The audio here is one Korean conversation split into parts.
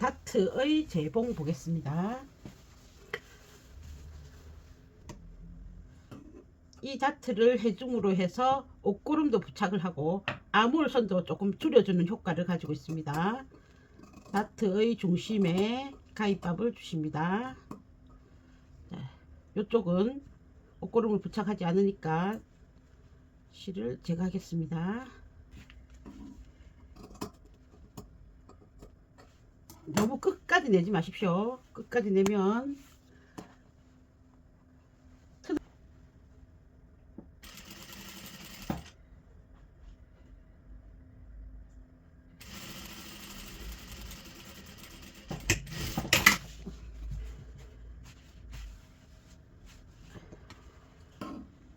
다트의 재봉 보겠습니다. 이 다트를 해중으로 해서 옷고름도 부착을 하고 아몰선도 조금 줄여주는 효과를 가지고 있습니다. 다트의 중심에 가위밥을 주십니다. 이쪽은 옷고름을 부착하지 않으니까 실을 제거하겠습니다. 너무 끝까지 내지 마십시오. 끝까지 내면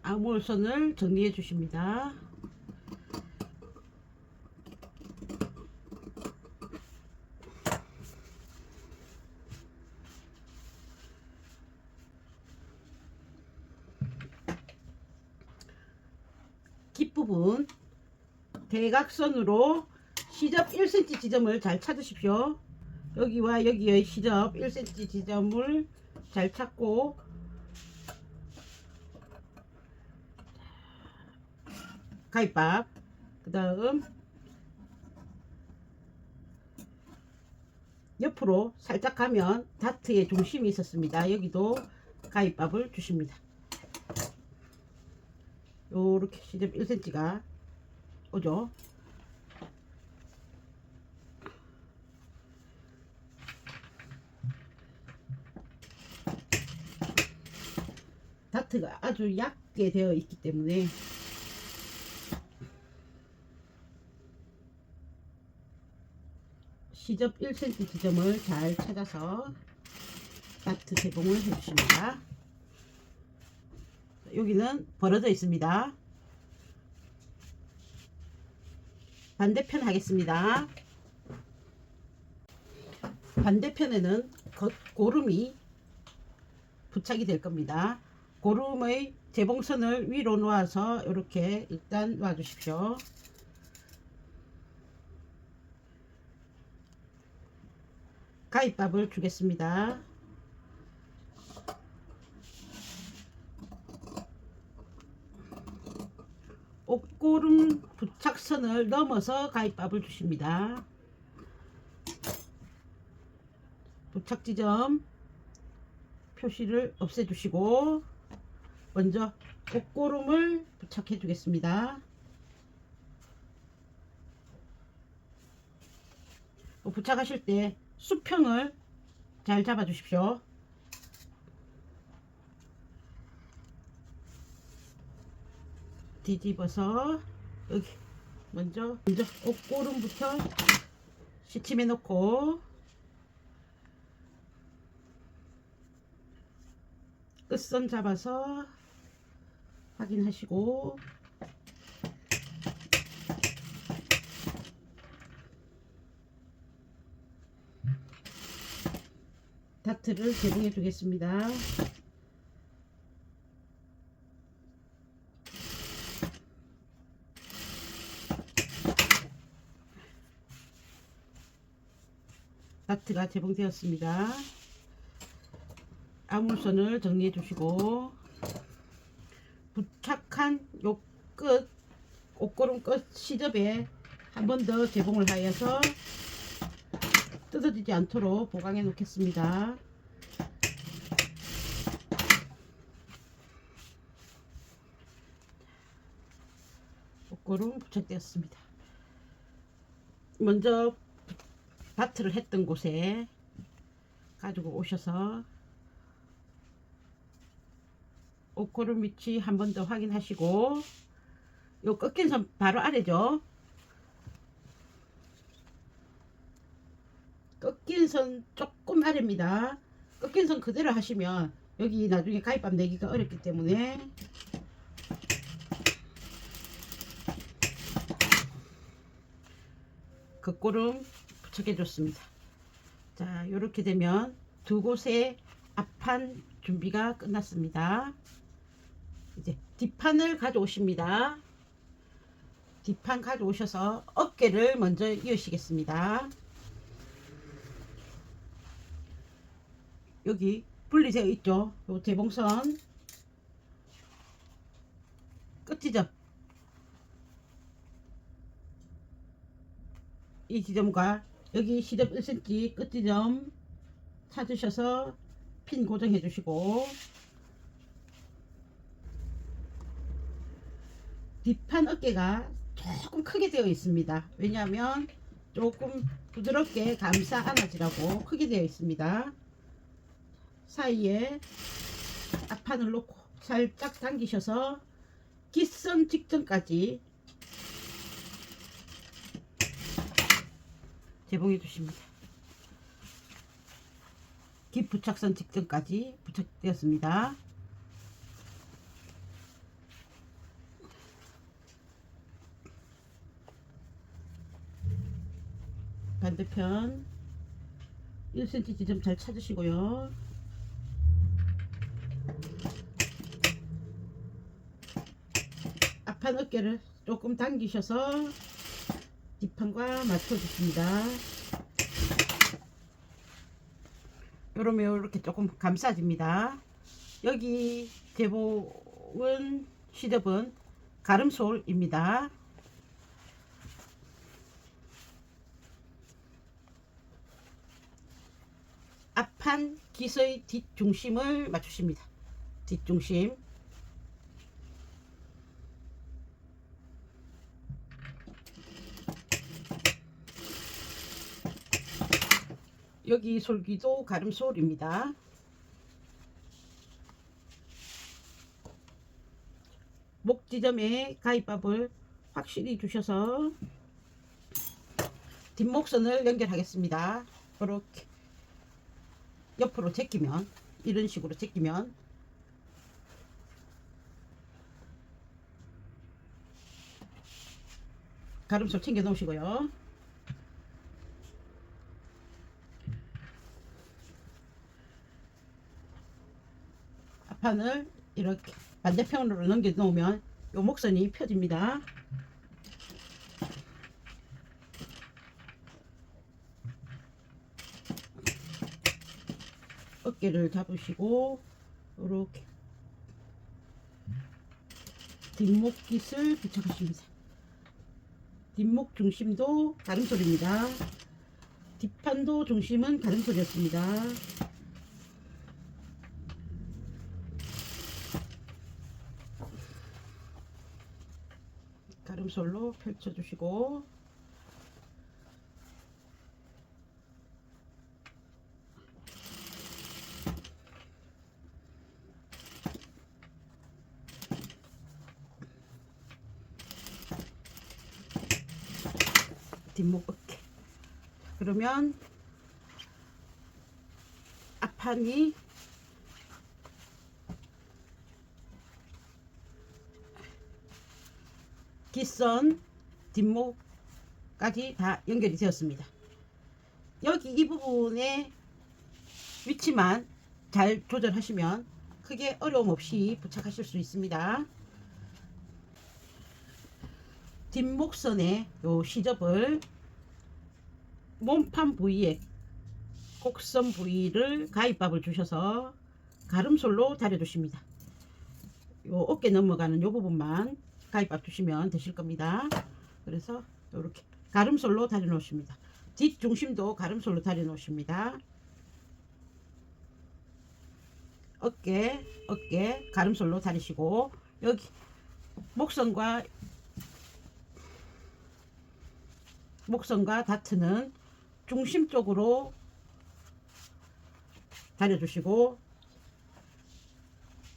아몰선을 정리해 주십니다. 깃부분 대각선으로 시접 1cm 지점을 잘 찾으십시오. 여기와 여기의 시접 1cm 지점을 잘 찾고 가위밥 그 다음 옆으로 살짝 가면 다트의 중심이 있었습니다. 여기도 가위밥을 주십니다. 요렇게 시접 1cm가 오죠. 다트가 아주 얇게 되어 있기 때문에 시접 1cm 지점을 잘 찾아서 다트 개봉을 해주십니다. 여기는 벌어져 있습니다. 반대편 하겠습니다. 반대편에는 겉 고름이 부착이 될 겁니다. 고름의 재봉선을 위로 놓아서 이렇게 일단 놔 주십시오. 가위밥을 주겠습니다. 옷고름 부착선을 넘어서 가위밥을 주십니다. 부착 지점 표시를 없애주시고 먼저 옷고름을 부착해 주겠습니다. 어, 부착하실 때 수평을 잘 잡아 주십시오. 뒤집어서 여기 먼저 먼저 옷고름부터 시침해 놓고 끝선 잡아서 확인하시고 다트를 제공해 주겠습니다. 다트가 제공되었습니다. 아물선을 정리해 주시고 부착한 요 끝 옷고름 끝 시접에 한 번 더 개봉을 하여서 뜯어지지 않도록 보강해 놓겠습니다. 옷고름 부착되었습니다. 먼저 다트를 했던 곳에 가지고 오셔서 옷고름 위치 한 번 더 확인하시고 요 꺾인 선 바로 아래죠? 꺾인 선 조금 아래입니다. 꺾인 선 그대로 하시면 여기 나중에 가위밥 내기가 어렵기 때문에. 겉고름 부착해 줬습니다. 자 이렇게 되면 두 곳의 앞판 준비가 끝났습니다. 이제 뒷판을 가져오십니다. 뒷판 가져오셔서 어깨를 먼저 이으시겠습니다. 여기 분리되어 있죠. 요 재봉선. 끝지점 이 지점과 여기 시접 1cm 끝지점 찾으셔서 핀 고정해 주시고 뒷판 어깨가 조금 크게 되어 있습니다. 왜냐하면 조금 부드럽게 감싸 안아지라고 크게 되어 있습니다. 사이에 앞판을 놓고 살짝 당기셔서 깃선 직전까지 재봉해 주십니다. 깃 부착선 직전까지 부착되었습니다. 반대편 1cm 지점 잘 찾으시고요. 앞판 어깨를 조금 당기셔서 뒷판과 맞춰주십니다. 요러면 이렇게 조금 감싸집니다. 여기 대복은 시접은 가름솔입니다. 앞판 기서의 뒷중심을 맞추십니다. 뒷중심 여기 솔기도 가름솔입니다. 목 지점에 가위밥을 확실히 주셔서 뒷목선을 연결하겠습니다. 이렇게 옆으로 제끼면 이런 식으로 제끼면 가름솔 챙겨 놓으시고요. 판을 이렇게 반대편으로 넘겨 놓으면 요 목선이 펴집니다. 어깨를 잡으시고 이렇게 뒷목 깃을 부착하십니다. 뒷목 중심도 가름솔입니다. 뒷판도 중심은 가름솔이었습니다. 가름솔로 펼쳐주시고. 뒷목 어깨. 그러면 앞판이 깃선 뒷목까지 다 연결이 되었습니다. 여기 이 부분의 위치만 잘 조절하시면 크게 어려움 없이 부착하실 수 있습니다. 뒷목선의 요 시접을 몸판 부위에 곡선 부위를 가위밥을 주셔서 가름솔로 다려주십니다. 요 어깨 넘어가는 요 부분만 가위밥 주시면 되실 겁니다. 그래서 이렇게 가름솔로 다려 놓으십니다. 뒷 중심도 가름솔로 다려 놓으십니다. 어깨, 어깨 가름솔로 다리시고 여기 목선과 목선과 다트는 중심 쪽으로 다려주시고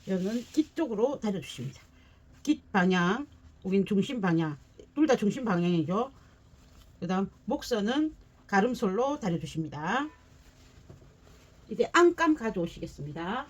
여기는 깃 쪽으로 다려주십니다. 깃 방향, 여긴 중심 방향, 둘 다 중심 방향이죠. 그 다음 목선은 가름솔로 다려주십니다. 이제 안감 가져오시겠습니다.